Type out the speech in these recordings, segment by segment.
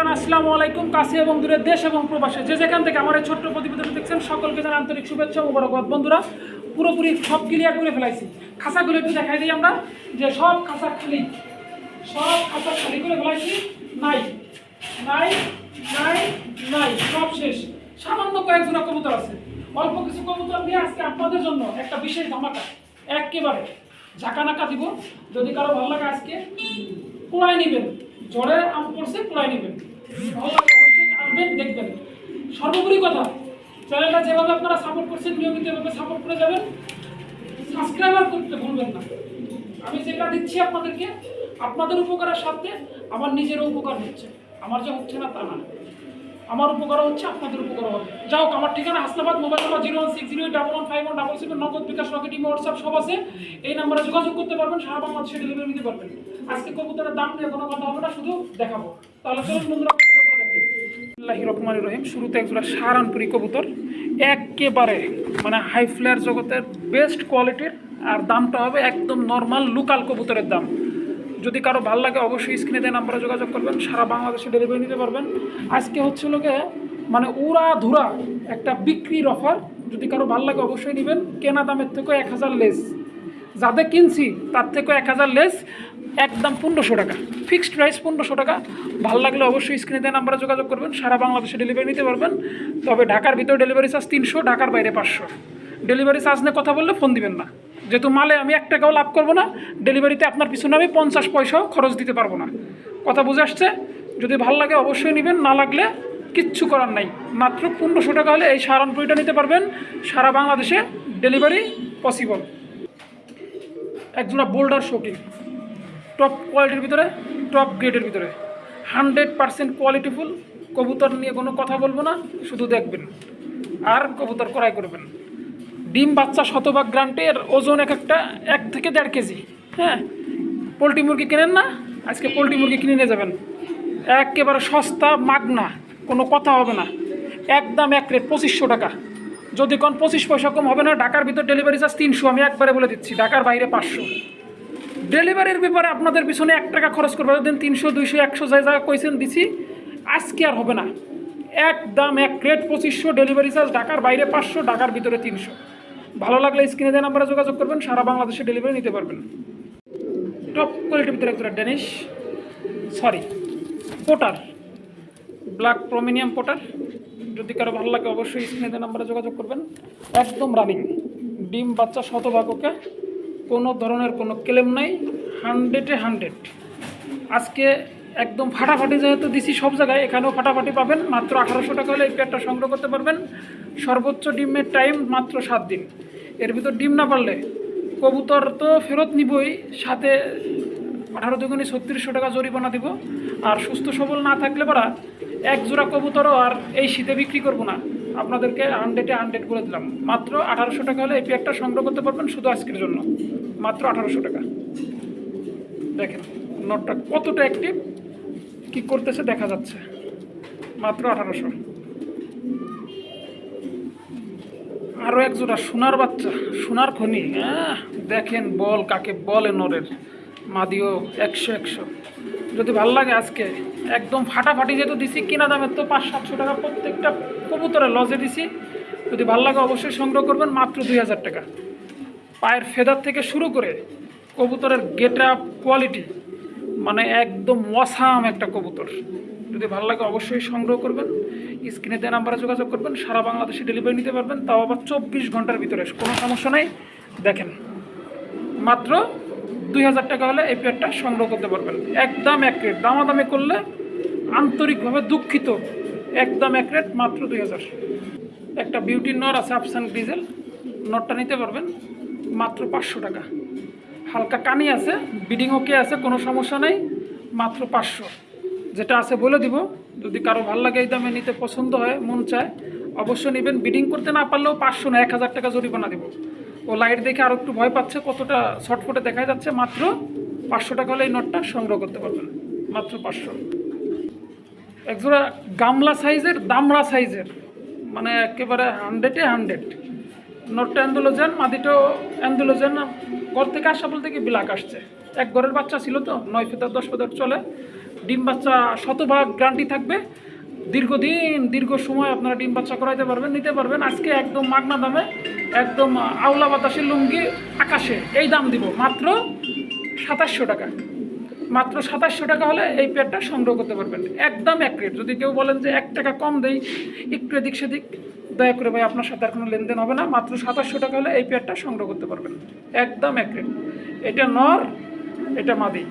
Everyone আসসালামু আলাইকুম, কাছে এবং দূরে দেশ এবং প্রবাসে। যে যেখান থেকে আমার এই ছোট্ট প্রতিবেদন দেখছেন, সকলকে জানাই আন্তরিক শুভেচ্ছা মুবারকবাদ। বন্ধুরা, পুরোপুরি সব ক্লিয়ার করে ফেলাইছি। খাঁচাগুলো একটু দেখাই দিই আমরা, যে সব খাঁচা খালি। সব খাঁচা খালি করে ফেলাইছি। নাই নাই নাই নাই, সব শেষ। সামান্য কয়েকজন কবুতর আছে। অল্প কিছু কবুতর নিয়ে আজকে আপনাদের জন্য একটা বিশেষ ধামাকা, একেবারে ঝাঁকানাকা দিব। যদি কারও ভালো লাগে আজকে, কুড়াই নেবেন। জ্বরে আম পড়ছে, কুড়াই নেবেন। আসবেন, দেখবেন। সর্বোপরি কথা, চ্যানেলটা যেভাবে আপনারা সাপোর্ট করছেন, নিয়মিত এভাবে সাপোর্ট করে যাবেন। সাবস্ক্রাইবার করতে ভুলবেন না। আমি যেটা দিচ্ছি আপনাদেরকে, আপনাদের উপকারের সাথে আমার নিজেরও উপকার হচ্ছে। আমার যে হচ্ছে না, তা না। আমার উপকার হচ্ছে, আপনাদের উপকার হবে। যাও আমার ঠিকানা Hasnabad, mobile number zero one six zero eight double one five one double seven Nagad bKash Rocket imo, WhatsApp সব আছে। এই নাম্বারে যোগাযোগ করতে পারবেন, সারা বাংলাদেশে ডেলিভারি নিতে পারবেন। আজকে কবুতরের দাম নিয়ে কোনো কথা হবে না, শুধু দেখাবো। তাহলে চলুন বন্ধুরা আল্লাহি রহমান রহিম। শুরুতে একজোড়া সারানপুরি কবুতর। একেবারে মানে হাই ফ্লেয়ার জগতের বেস্ট কোয়ালিটির আর দামটা হবে একদম নর্মাল লোকাল কবুতরের দাম। যদি কারও ভালো লাগে অবশ্যই স্ক্রিনে দেয় নাম্বারে যোগাযোগ করবেন। সারা বাংলাদেশে ডেলিভারি নিতে পারবেন। আজকে হচ্ছে লোকে মানে উড়া ধুরা একটা বিক্রির অফার যদি কারও ভালো লাগে অবশ্যই নেবেন। কেনা দামের থেকেও এক হাজার লেস যাদের কিনছি, তার থেকেও এক হাজার লেস একদম পনেরোশো টাকা। ফিক্সড প্রাইস পনেরোশো টাকা। ভালো লাগলে অবশ্যই স্ক্রিনে দেওয়া নাম্বারে যোগাযোগ করবেন। সারা বাংলাদেশে ডেলিভারি নিতে পারবেন। তবে ঢাকার ভিতরে ডেলিভারি চার্জ তিনশো, ঢাকার বাইরে পাঁচশো। ডেলিভারি চার্জ নিয়ে কথা বললে ফোন দিবেন না। যেহেতু মালে আমি এক টাকাও লাভ করব না ডেলিভারিতে আপনার পিছনে আমি পঞ্চাশ পয়সাও খরচ দিতে পারব না। কথা বুঝে আসছে? যদি ভালো লাগে অবশ্যই নেবেন, না লাগলে কিচ্ছু করার নাই। মাত্র পনেরোশো টাকা হলে এই সারানপুরিটা নিতে পারবেন। সারা বাংলাদেশে ডেলিভারি পসিবল একজোড়া বোল্ডার শোকিং টপ কোয়ালিটির ভিতরে টপ গ্রেডের ভিতরে। হান্ড্রেড পারসেন্ট কোয়ালিটিফুল কবুতর নিয়ে কোনো কথা বলব না, শুধু দেখবেন। আর কবুতর ক্রয় করবেন। ডিম বাচ্চা শতভাগ গ্রান্টের, ওজন এক একটা এক থেকে দেড় কেজি। হ্যাঁ? পোলট্রি মুরগি কেনেন না? আজকে পোলট্রি মুরগি কিনে নিয়ে যাবেন। একেবারে সস্তা, মাগনা, কোনো কথা হবে না। একদম এক রেট পঁচিশশো টাকা। যদি কোন পঁচিশ পয়সা কম হবে না, ঢাকার ভিতর ডেলিভারি চার্জ তিনশো, আমি একবারে বলে দিচ্ছি, ঢাকার বাইরে পাঁচশো। ডেলিভারির ব্যাপারে আপনাদের পিছনে এক টাকা খরচ করবে। দিন তিনশো, দুইশো, একশো যা যা কইছেন দিছি, আজকে আর হবে না। এক দাম এক রেট পঁচিশশো ডেলিভারি চার্জ, ঢাকার বাইরে পাঁচশো, ঢাকার ভিতরে তিনশো। ভালো লাগলে স্ক্রিনে দেওয়া নাম্বারে যোগাযোগ করবেন, সারা বাংলাদেশে ডেলিভারি নিতে পারবেন। টপ কোয়ালিটির ভিতরে একটা ডেনিশ, সরি, পোটার, ব্ল্যাক প্রমিনিয়াম পোটার। যদি কারও ভালো লাগে অবশ্যই স্ক্রিনে দেওয়া নাম্বারে যোগাযোগ করবেন। একদম রানিং, ডিম বাচ্চা শতভাগ ওকে। কোনো ধরনের কোনো ক্লেম নাই হান্ড্রেডে হান্ড্রেড আজকে একদম ফাটাফাটি যেহেতু দিছি সব জায়গায়, এখানেও ফাটাফাটি পাবেন, মাত্র আঠারোশো টাকা হলে এই পেয়ারটা সংগ্রহ করতে পারবেন। সর্বোচ্চ ডিমের টাইম মাত্র সাত দিন। এর ভিতর ডিম না পারলে কবুতর তো ফেরত নিবই, সাথে আঠারো দুগুণে ছত্রিশশো টাকা জরিমানা দিব। আর সুস্থ সবল না থাকলে পরা এক জোড়া কবুতরও আর এই শীতে বিক্রি করব না। আপনাদেরকে হান্ড্রেডে হান্ড্রেড করে দিলাম। মাত্র আঠারোশো টাকা হলে এই পেয়ারটা সংগ্রহ করতে পারবেন শুধু আজকের জন্য। মাত্র আঠারোশো টাকা। দেখেন, নটটা কতটা অ্যাক্টিভ কি করতেছে দেখা যাচ্ছে। মাত্র আঠারোশো। আরও এক জোড়া সোনার বাচ্চা, সোনার খনি হ্যাঁ? দেখেন বল কাকে বলে নরের। মাদিও একশো একশো। যদি ভালো লাগে আজকে, একদম ফাটাফাটি যেহেতু দিছি, কিনা দামের তো পাঁচ, সাতশো টাকা প্রত্যেকটা কবুতরে লজে দিছি। যদি ভালো লাগে অবশ্যই সংগ্রহ করবেন, মাত্র দুই হাজার টাকা। পায়ের ফেদার থেকে শুরু করে কবুতরের গেট আপ কোয়ালিটি মানে একদম ওয়াসাম একটা কবুতর। যদি ভালো লাগে অবশ্যই সংগ্রহ করবেন, স্ক্রিনে দেওয়া নাম্বারে যোগাযোগ করবেন, সারা বাংলাদেশে ডেলিভারি নিতে পারবেন, তাও আবার চব্বিশ ঘণ্টার ভিতরে, কোনো সমস্যা নেই। দেখেন, মাত্র দুই হাজার টাকা হলে এই পেয়ারটা সংগ্রহ করতে পারবেন। একদম এক রেট দামাদামি করলে আন্তরিকভাবে দুঃখিত। একদম এক রেট মাত্র দুই হাজার। একটা বিউটি নর আছে আফসান ডিজেল নটটা নিতে পারবেন। মাত্র পাঁচশো টাকা। হালকা কানি আছে বিডিং ওকে আছে, কোনো সমস্যা নেই, মাত্র পাঁচশো। যেটা আছে বলে দিব, যদি কারও ভালো লাগে এই দামে নিতে পছন্দ হয়, মন চায়, অবশ্যই নেবেন। বিডিং করতে না পারলেও পাঁচশো না, এক হাজার টাকা জরিমানা দেবো। ও লাইট দেখে আরও একটু ভয় পাচ্ছে, কতটা শর্টফুটে দেখা যাচ্ছে, মাত্র পাঁচশো টাকা হলে এই নোটটা সংগ্রহ করতে পারবেন। মাত্র পাঁচশো। একজোড়া গামলা সাইজের দামড়া সাইজের মানে একেবারে হান্ড্রেডে হান্ড্রেড নোটটা অ্যান্ডোলোজেন মাদিটো অ্যান্ডোলোজেন ঘর থেকে আসা বলতে কি বিলাক আসছে। এক ঘরের বাচ্চা ছিল তো, নয় ফেদার দশ ফেদার চলে। ডিম বাচ্চা শতভাগ গ্যারান্টি থাকবে। দীর্ঘদিন, দীর্ঘ সময় আপনারা ডিম বাচ্চা করাইতে পারবেন, নিতে পারবেন। আজকে একদম মাগনা দামে, একদম আওলা বাতাসের লুঙ্গি আকাশে, এই দাম দিব মাত্র সাতাশশো টাকা। মাত্র সাতাশশো টাকা হলে এই পেয়ারটা সংগ্রহ করতে পারবেন। একদম এক রেট যদি কেউ বলেন যে এক টাকা কম দেই, একটু এদিক সেদিক, দয়া করে ভাই আপনার সাথে আর কোনো লেনদেন হবে না। মাত্র সাতাশশো টাকা হলে এই পেয়ারটা সংগ্রহ করতে পারবেন। একদম এক রেট এটা নর, এটা মাদি।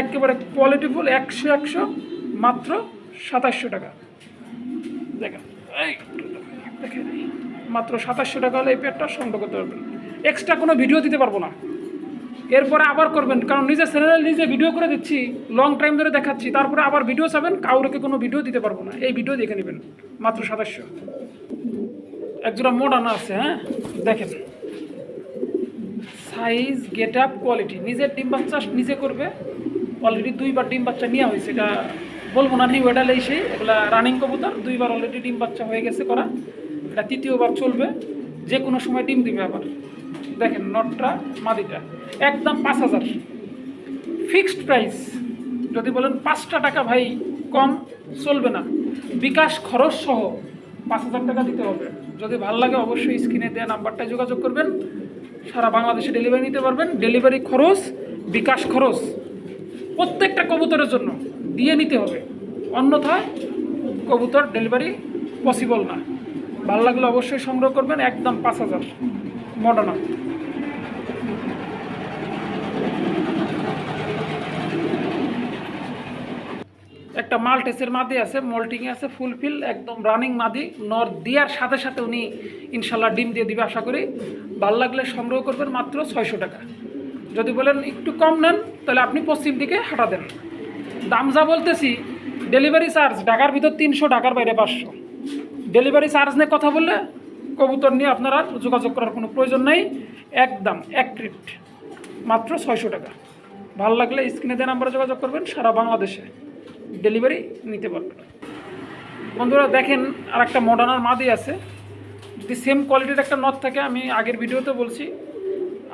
একেবারে কোয়ালিটিফুল একশো একশো, মাত্র সাতাশশো টাকা। দেখেন মাত্র সাতাশশো টাকা হলে এই পেয়ারটা সংগ্রহ করতে পারবেন। এক্সট্রা কোনো ভিডিও দিতে পারব না। এরপরে আবার করবেন, কারণ নিজের চ্যানেলে নিজে ভিডিও করে দিচ্ছি লং টাইম ধরে দেখাচ্ছি, তারপরে আবার ভিডিও চাবেন কাউকে কোনো ভিডিও দিতে পারব না। এই ভিডিও দেখে নেবেন, মাত্র সাতাশশো। একজোড়া মোডানা আছে হ্যাঁ? দেখেন। সাইজ গেট আপ কোয়ালিটি নিজের ডিম বাচ্চা নিজে করবে অলরেডি দুইবার ডিম বাচ্চা নেওয়া হয়েছে, এটা বলব না নিউ এটা সেই, এগুলা রানিং কবুতর, দুইবার অলরেডি ডিম বাচ্চা হয়ে গেছে করা। এটা তৃতীয়বার চলবে যে কোনো সময় ডিম দিবে আবার। দেখেন নটটা, মাদিটা, একদম পাঁচ হাজার। ফিক্সড প্রাইস, যদি বলেন পাঁচটা টাকা ভাই কম চলবে না। বিকাশ খরচ সহ পাঁচ হাজার টাকা দিতে হবে। যদি ভালো লাগে অবশ্যই স্ক্রিনে দেওয়া নাম্বারটায় যোগাযোগ করবেন। সারা বাংলাদেশে ডেলিভারি নিতে পারবেন। ডেলিভারি খরচ, বিকাশ খরচ, প্রত্যেকটা কবুতরের জন্য দিয়ে নিতে হবে। অন্যথায় কবুতর ডেলিভারি পসিবল না। ভালো লাগলে অবশ্যই সংগ্রহ করবেন। একদম পাঁচ হাজার। মডার্না একটা মাল্টেসের মাদি আছে মল্টিংয়ে আছে ফুলফিল একদম রানিং মাদি। নর দেওয়ার সাথে সাথে উনি ইনশাল্লাহ ডিম দিয়ে দিবে আশা করি। ভালো লাগলে সংগ্রহ করবেন মাত্র ছয়শো টাকা। যদি বলেন একটু কম নেন, তাহলে আপনি পশ্চিম দিকে হাঁটা দেন। দাম যা বলতেছি ডেলিভারি চার্জ ঢাকার ভিতর তিনশো, ঢাকার বাইরে পাঁচশো। ডেলিভারি চার্জ নিয়ে কথা বললে কবুতর নিয়ে আপনারা যোগাযোগ করার কোনো প্রয়োজন নেই। একদম এক ট্রিট মাত্র ছয়শো টাকা। ভালো লাগলে স্ক্রিনে দেওয়া নাম্বারে যোগাযোগ করবেন, সারা বাংলাদেশে। ডেলিভারি নিতে পারবেন বন্ধুরা দেখেন আর একটা মডার্নার মাদি আছে। যদি সেম কোয়ালিটির একটা নথ থাকে, আমি আগের ভিডিওতে বলছি,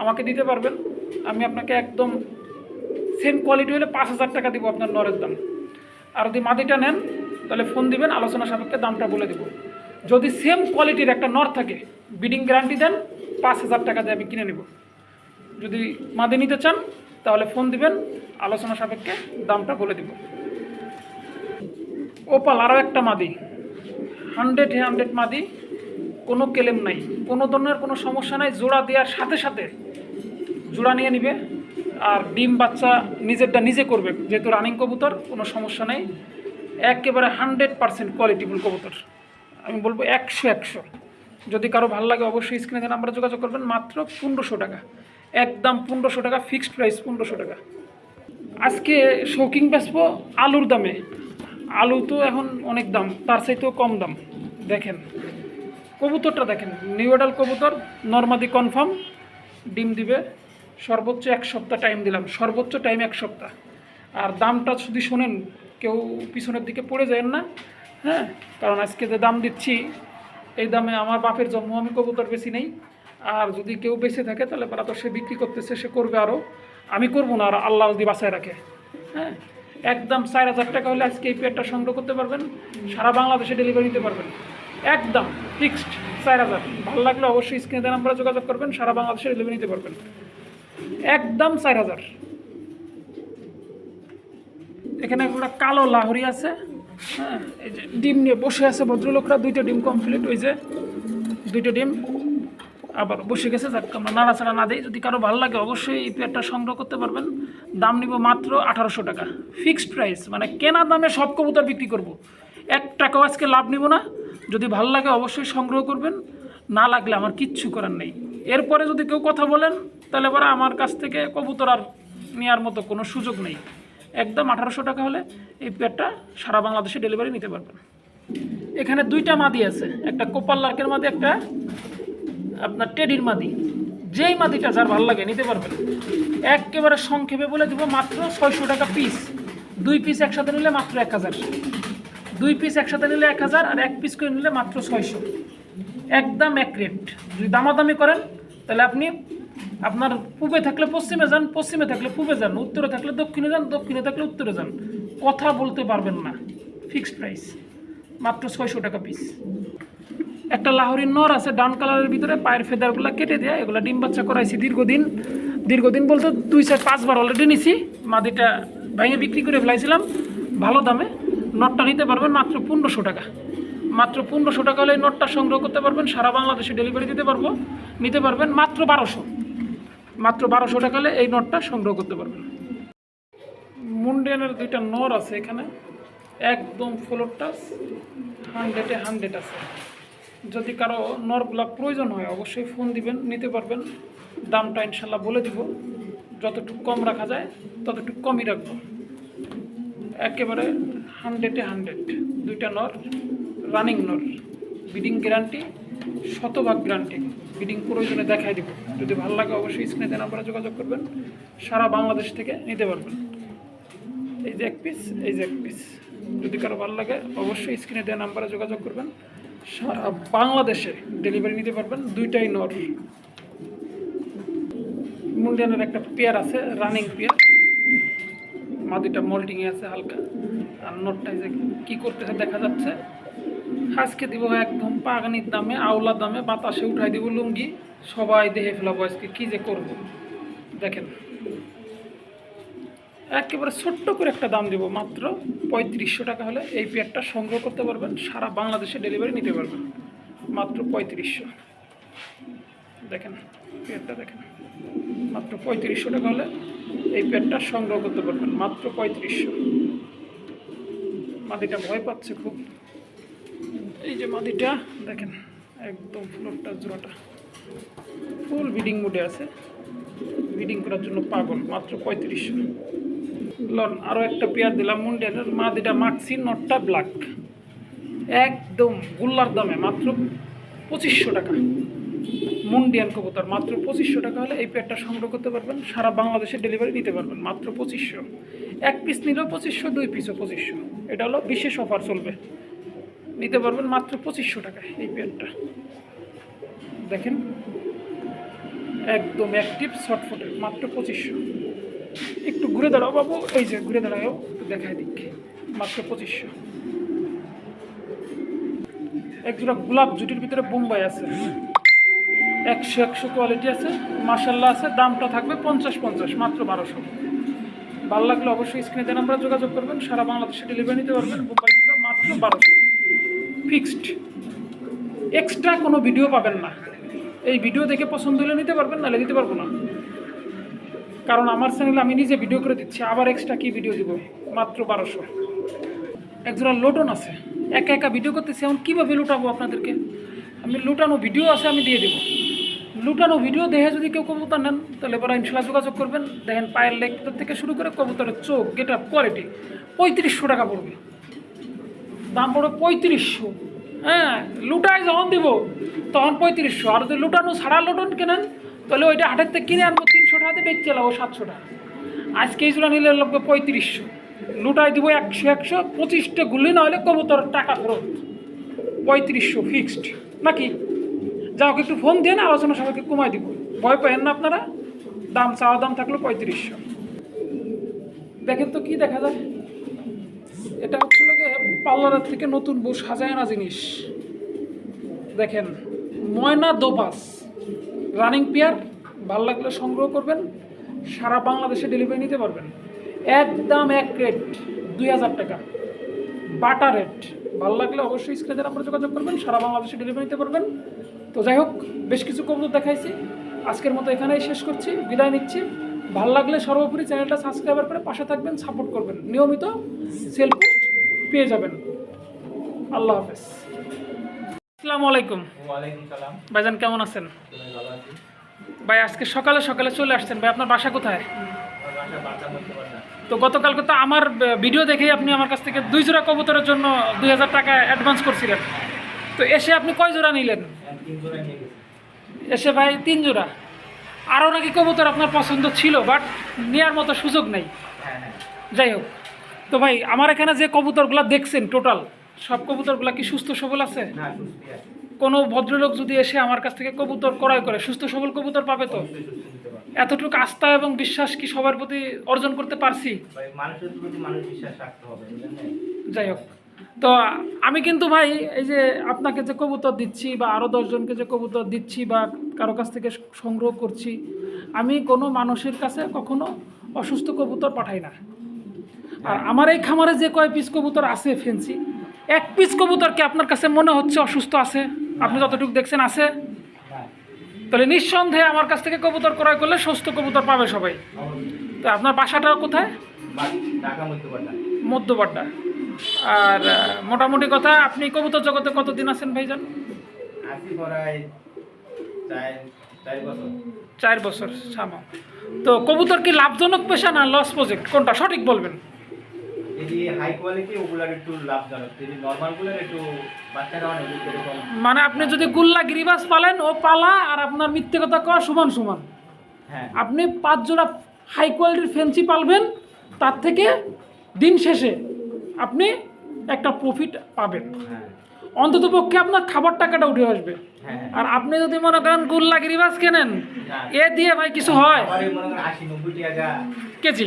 আমাকে দিতে পারবেন। আমি আপনাকে একদম সেম কোয়ালিটি হলে পাঁচ হাজার টাকা দিব আপনার নরের দাম। আর যদি মাদিটা নেন, তাহলে ফোন দিবেন, আলোচনা সাপেক্ষে দামটা বলে দেবো। যদি সেম কোয়ালিটির একটা নর থাকে বিডিং গ্যারান্টি দেন, পাঁচ হাজার টাকা দিয়ে আমি কিনে নেব। যদি মাদি নিতে চান, তাহলে ফোন দিবেন, আলোচনা সাপেক্ষে দামটা বলে দিব। ওপাল আরও একটা মাদি। হান্ড্রেড হান্ড্রেড মাদি, কোনো কেলেম নাই। কোনো ধরনের কোনো সমস্যা নাই, জোড়া দেওয়ার সাথে সাথে জোড়া নিয়ে নিবে। আর ডিম বাচ্চা নিজেরটা নিজে করবে, যেহেতু রানিং কবুতর, কোনো সমস্যা নেই। একেবারে হান্ড্রেড পারসেন্ট কোয়ালিটিফুল কবুতর। আমি বলব একশো একশো। যদি কারও ভালো লাগে, অবশ্যই স্ক্রিনে নাম্বারে যোগাযোগ করবেন, মাত্র পনেরোশো টাকা। একদম পনেরোশো টাকা ফিক্সড প্রাইস পনেরোশো টাকা। আজকে শৌকিং বেচবো আলুর দামে। আলু তো এখন অনেক দাম, তার চাইতেও কম দাম। দেখেন, কবুতরটা দেখেন নিউডাল কবুতর নর্মাদি কনফার্ম ডিম দিবে, সর্বোচ্চ এক সপ্তাহ টাইম দিলাম, সর্বোচ্চ টাইম এক সপ্তাহ। আর দামটা যদি শোনেন, কেউ পিছনের দিকে পড়ে যায় না হ্যাঁ? কারণ আজকে যে দাম দিচ্ছি, এই দামে আমার বাপের জন্ম, আমি কবুতর বেশি নেই। আর যদি কেউ বেঁচে থাকে, তাহলে পারা তো সে বিক্রি করতেছে, সে করবে আরও আমি করব না, আর আল্লাহ যদি বাসায় রাখে হ্যাঁ? একদম চার হাজার টাকা হলে আজকে এই পেয়ারটা সংগ্রহ করতে পারবেন, সারা বাংলাদেশে ডেলিভারি দিতে পারবেন। একদম ফিক্সড চার হাজার। ভালো লাগলে অবশ্যই স্ক্রিনে নাম্বারে যোগাযোগ করবেন, সারা বাংলাদেশে ডেলিভারি নিতে পারবেন। একদম চার হাজার। এখানে একটা কালো লাহরি আছে হ্যাঁ এই যে ডিম নিয়ে বসে আছে ভদ্রলোকরা, দুইটা ডিম কমপ্লিট হয়েছে দুইটা ডিম। আবার বসে গেছে, যাক, আমরা নাড়াচাড়া না দিই। যদি কারও ভালো লাগে, অবশ্যই এই পেয়ারটা সংগ্রহ করতে পারবেন। দাম নিব মাত্র আঠারোশো টাকা। ফিক্সড প্রাইস মানে কেনা দামে সব কবুতর বিক্রি করব। এক টাকাও আজকে লাভ নিব না। যদি ভালো লাগে, অবশ্যই সংগ্রহ করবেন। না লাগলে আমার কিচ্ছু করার নেই। এরপরে যদি কেউ কথা বলেন, তাহলে পরে আমার কাছ থেকে কবুতর আর নেওয়ার মতো কোনো সুযোগ নেই। একদম আঠারোশো টাকা হলে এই পেয়ারটা সারা বাংলাদেশে ডেলিভারি নিতে পারবেন। এখানে দুইটা মাদি আছে। একটা কোপাল লার্কের মাদি, একটা আপনার টেডির মাদি, যেই মাদিটা যার ভালো লাগে নিতে পারবেন। একেবারে সংক্ষেপে বলে দিব, মাত্র ছয়শো টাকা পিস দুই পিস একসাথে নিলে মাত্র এক হাজার। দুই পিস একসাথে নিলে এক হাজার আর এক পিস করে নিলে মাত্র ছয়শো। একদম এক রেট যদি দামাদামি করেন, তাহলে আপনি আপনার পূবে থাকলে পশ্চিমে যান, পশ্চিমে থাকলে পূবে যান, উত্তরে থাকলে দক্ষিণে যান, দক্ষিণে থাকলে উত্তরে যান। কথা বলতে পারবেন না। ফিক্সড প্রাইস মাত্র ছয়শো টাকা পিস একটা লাহোরি নর আছে ডাউন কালারের ভিতরে পায়ের ফেদারগুলো কেটে দেয়, এগুলো ডিম বাচ্চা করাইছি দীর্ঘদিন। দীর্ঘদিন বলতে দুই চার পাঁচবার অলরেডি নিছি, মাদিটা ভেঙে বিক্রি করে ফেলাইছিলাম, ভালো দামে। নটটা নিতে পারবেন মাত্র পনেরোশো টাকা। মাত্র পনেরোশো টাকা হলে নটটা সংগ্রহ করতে পারবেন, সারা বাংলাদেশে ডেলিভারি দিতে পারব। নিতে পারবেন মাত্র বারোশো। মাত্র বারোশো টাকা হলে এই নটটা সংগ্রহ করতে পারবেন। মুন্ডিয়ানের দুইটা নর আছে এখানে। একদম ফ্লোর টাচ হান্ড্রেডে হান্ড্রেড আছে। যদি কারও নরগুলা প্রয়োজন হয়, অবশ্যই ফোন দিবেন, নিতে পারবেন। দামটা ইনশাল্লাহ বলে দিব। যতটুকু কম রাখা যায়, ততটুকু কমই রাখব। একেবারে হান্ড্রেডে হান্ড্রেড দুইটা নর রানিং নর। বিডিং গ্যারান্টি শতভাগ গ্যারান্টি বিডিং প্রয়োজনে দেখাই দিব। যদি ভালো লাগে, অবশ্যই স্ক্রিনে দেওয়া নাম্বারে যোগাযোগ করবেন। সারা বাংলাদেশ থেকে নিতে পারবেন। এই যে এক পিস এই যে এক পিস যদি কারও ভালো লাগে, অবশ্যই স্ক্রিনে দেওয়া নাম্বারে যোগাযোগ করবেন। বাংলাদেশে ডেলিভারি নিতে পারবেন দুইটাই নর। মুন্ডিয়ানের একটা পেয়ার আছে রানিং পেয়ার। মাদিটা মোল্টিংয়ে আছে হালকা। আর নটটা যে কী করতেছে দেখা যাচ্ছে। আজকে দিব একদম পাগানির দামে আওলা দামে, বাতাসে উঠাই দিব লুঙ্গি। সবাই দেখে ফেলাবো আজকে কী যে করব। দেখেন। একেবারে ছোট্ট করে একটা দাম দিব মাত্র পঁয়ত্রিশশো টাকা হলে এই পেয়ারটা সংগ্রহ করতে পারবেন, সারা বাংলাদেশে ডেলিভারি নিতে পারবেন। মাত্র পঁয়ত্রিশশো। দেখেন, পেয়ারটা দেখেন। মাত্র পঁয়ত্রিশশো টাকা হলে এই পেয়ারটা সংগ্রহ করতে পারবেন, মাত্র পঁয়ত্রিশশো। মাদিটা ভয় পাচ্ছে খুব। এই যে মাদিটা, দেখেন, একদম ফ্লোরটা জোড়াটা। ফুল বিডিং মুডে আছে। বিডিং করার জন্য পাগল, মাত্র পঁয়ত্রিশশো। লন আরও একটা পেয়ার দিলাম মুন্ডিয়ানের মাদিটা মাক্সি নটটা ব্ল্যাক একদম গুল্লার দামে, মাত্র পঁচিশশো টাকা। মুন্ডিয়ান কবুতর, মাত্র পঁচিশশো টাকা হলে এই পেয়ারটা সংগ্রহ করতে পারবেন, সারা বাংলাদেশে ডেলিভারি নিতে পারবেন, মাত্র পঁচিশশো। এক পিস নিলেও পঁচিশশো, দুই পিসও পঁচিশশো। এটা হলো বিশেষ অফার চলবে। নিতে পারবেন মাত্র পঁচিশশো টাকায় এই পেয়ারটা। দেখেন, একদম অ্যাক্টিভ শর্টফুটের মাত্র পঁচিশশো। একটু ঘুরে দাঁড়াও বাবু। এই যে ঘুরে দাঁড়াও দেখাই দিক। মাত্র পঁচিশশো। একজোড়া গোলাপ জুটির ভিতরে বোম্বাই আছে। একশো একশো কোয়ালিটি আছে মাসাল্লাহ আছে, দামটা থাকবে পঞ্চাশ পঞ্চাশ, মাত্র বারোশো। ভালো লাগলে অবশ্যই স্ক্রিনে দেন আমরা যোগাযোগ করবেন, সারা বাংলাদেশে ডেলিভারি নিতে পারবেন বোম্বাইগুলো মাত্র বারোশো। ফিক্সড এক্সট্রা কোনো ভিডিও পাবেন না। এই ভিডিও দেখে পছন্দ হলে নিতে পারবেন, নাহলে দিতে পারব না। কারণ আমার চ্যানেলে আমি নিজে ভিডিও করে দিচ্ছি, আবার এক্সট্রা কি ভিডিও দিব? মাত্র বারোশো। একজোড়া লোটন আছে। একা একা ভিডিও করতেছি, এখন কীভাবে লুটাবো আপনাদেরকে? আমি লুটানো ভিডিও আছে, আমি দিয়ে দেবো। লুটানো ভিডিও দেখে যদি কেউ কবুতর নেন, তাহলে এবার ইনশাল্লাহ যোগাযোগ করবেন। দেখেন পায়ের লেগ থেকে শুরু করে কবুতরের চোখ গেট আপ কোয়ালিটি পঁয়ত্রিশশো টাকা পড়বে। দাম পড়বে পঁয়ত্রিশশো। হ্যাঁ লুটায় যখন দিব, তখন পঁয়ত্রিশশো। আর যদি লুটানো ছাড়া লুটন কেনেন, তাহলে ওইটা হাটের থেকে কিনে আনব তিনশো টাকাতে বেচছে লাও সাতশো টাকা। আজকে এই জোড়া নিলে লাগবে পঁয়ত্রিশশো। লুটায় দিব একশো একশো, পঁচিশটা গুলি না হলে কবুতর টাকা ফেরত পঁয়ত্রিশশো ফিক্সড নাকি? যা হোক একটু ফোন দিয়ে না, আলোচনা সবাইকে কমাই দিব। ভয় পাবেন না আপনারা? দাম চাওয়া দাম থাকল পঁয়ত্রিশশো। দেখেন তো কি দেখা যায়। এটা হচ্ছিল পার্লারের থেকে নতুন বউ সাজায় না জিনিস। দেখেন, ময়না দোপাস রানিং পেয়ার ভালো লাগলে সংগ্রহ করবেন সারা বাংলাদেশে ডেলিভারি নিতে পারবেন। একদম এক রেট দুই হাজার টাকা। বাটা রেট ভালো লাগলে অবশ্যই স্ক্রিনের আমরা যোগাযোগ করবেন সারা বাংলাদেশে ডেলিভারি নিতে পারবেন। তো যাই হোক বেশ কিছু কবুতর দেখাইছি। আজকের মতো এখানেই শেষ করছি বিদায় নিচ্ছি। ভালো লাগলে সর্বোপরি চ্যানেলটা সাবস্ক্রাইবার করে পাশে থাকবেন সাপোর্ট করবেন। নিয়মিত সেল পোস্ট পেয়ে যাবেন। আল্লাহ হাফেজ। আসসালামু আলাইকুম। ওয়ালাইকুম সালাম। ভাইজান কেমন আছেন? ভালো আছি। ভাই, আজকে সকালে সকালে চলে আসছেন। ভাই, আপনার বাসা কোথায়? তো গতকালকে তো আমার ভিডিও দেখেই আপনি আমার কাছ থেকে দুই জোড়া কবুতরের জন্য দুই হাজার টাকা অ্যাডভান্স করছিলেন। তো এসে আপনি কয় জোড়া নিলেন? এসে ভাই, তিন জোড়া। আরও নাকি কবুতর আপনার পছন্দ ছিল বাট নেওয়ার মতো সুযোগ নেই। যাই হোক, তো ভাই, আমার এখানে যে কবুতরগুলো দেখছেন টোটাল সব কবুতরগুলো কি সুস্থ সবল আছে? কোনো ভদ্রলোক যদি এসে আমার কাছ থেকে কবুতর ক্রয় করে সুস্থ সবল কবুতর পাবে তো? এতটুকু আস্থা এবং বিশ্বাস কি সবার প্রতি অর্জন করতে পারছি? যাই হোক। তো আমি কিন্তু ভাই এই যে আপনাকে যে কবুতর দিচ্ছি বা আরও দশজনকে যে কবুতর দিচ্ছি বা কারও কাছ থেকে সংগ্রহ করছি আমি কোনো মানুষের কাছে কখনো অসুস্থ কবুতর পাঠাই না। আর আমার এই খামারে যে কয় পিস কবুতর আছে ফেন্সি এক পিস কবুতর কি আপনার কাছে মনে হচ্ছে অসুস্থ আছে? আপনি যতটুকু দেখছেন আছে। তাহলে নিঃসন্দেহে আমার কাছ থেকে কবুতর ক্রয় করলে সুস্থ কবুতর পাবে সবাই। তো আপনার বাসাটা কোথায়? ঢাকা মধ্যপাড়া। আর মোটামুটি কথা আপনি কবুতর জগতে কতদিন আছেন ভাইজান? চার বছর। সামা। তো কবুতর কি লাভজনক পেশা না লস প্রজেক্ট কোনটা সঠিক বলবেন? যদি হাই কোয়ালিটি ওগুলার একটু লাভজনক। যদি নর্মালগুলোর একটু বাচ্চা খাওয়ানো এরকম মানে আপনি যদি গুল্লা গিরিবাস পালেন ও পালা আর আপনার মিথ্যে কথা কওয়া সমান সমান। হ্যাঁ। আপনি পাঁচ জোড়া হাই কোয়ালিটির ফেন্সি পালবেন তার থেকে দিন শেষে আপনি একটা প্রফিট পাবেন। হ্যাঁ। অন্তত পক্ষে আপনার খাবার টাকাটা উঠে আসবে। হ্যাঁ। আর আপনি যদি মনে করেন গুল্লা গিরিবাস কেনেন এ দিয়ে ভাই কিছু হয়? কেজি?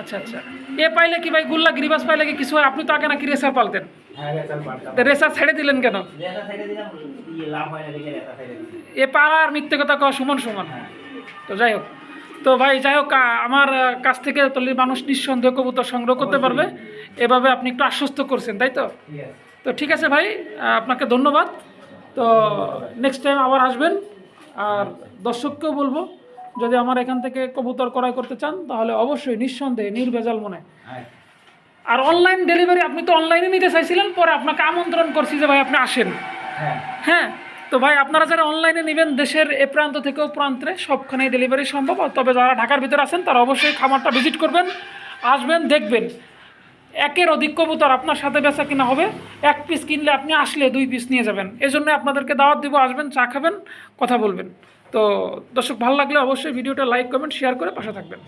আচ্ছা আচ্ছা। এ পাইলে কি ভাই গুল্লা গিরিবাস পাইলে কি কিছু হয়? আপনি তো আগে নাকি রেসার পালতেন। হ্যাঁ রেসার ছেড়ে দিলেন কেন? এ পাড়া আর মিথ্যে কথা কওয়া সমান সমান। হ্যাঁ। তো যাই হোক। তো ভাই যাই হোক আমার কাছ থেকে তাহলে মানুষ নিঃসন্দেহ কবুতর সংগ্রহ করতে পারবে। এভাবে আপনি একটু আশ্বস্ত করছেন তাই তো? তো ঠিক আছে ভাই আপনাকে ধন্যবাদ। তো নেক্সট টাইম আবার আসবেন। আর দর্শককেও বলব যদি আমার এখান থেকে কবুতর ক্রয় করতে চান তাহলে অবশ্যই নিঃসন্দেহে নির্ভেজাল মনে। হ্যাঁ। আর অনলাইন ডেলিভারি আপনি তো অনলাইনে নিতে চাইছিলেন পরে আপনাকে আমন্ত্রণ করছি যে ভাই আপনি আসেন। হ্যাঁ। হ্যাঁ তো ভাই আপনারা যারা অনলাইনে নেবেন দেশের এ প্রান্ত থেকেও প্রান্তে সবখানেই ডেলিভারি সম্ভব। তবে যারা ঢাকার ভিতরে আছেন তারা অবশ্যই খামারটা ভিজিট করবেন আসবেন দেখবেন। একের অধিক কবুতর আপনার সাথে বেচা কিনা হবে। এক পিস কিনলে আপনি আসলে দুই পিস নিয়ে যাবেন। এই জন্য আপনাদেরকে দাওয়াত দিব, আসবেন, চা খাবেন, কথা বলবেন। তো দর্শক, ভালো লাগলে অবশ্যই ভিডিওটা লাইক কমেন্ট শেয়ার করে পাশে থাকবেন।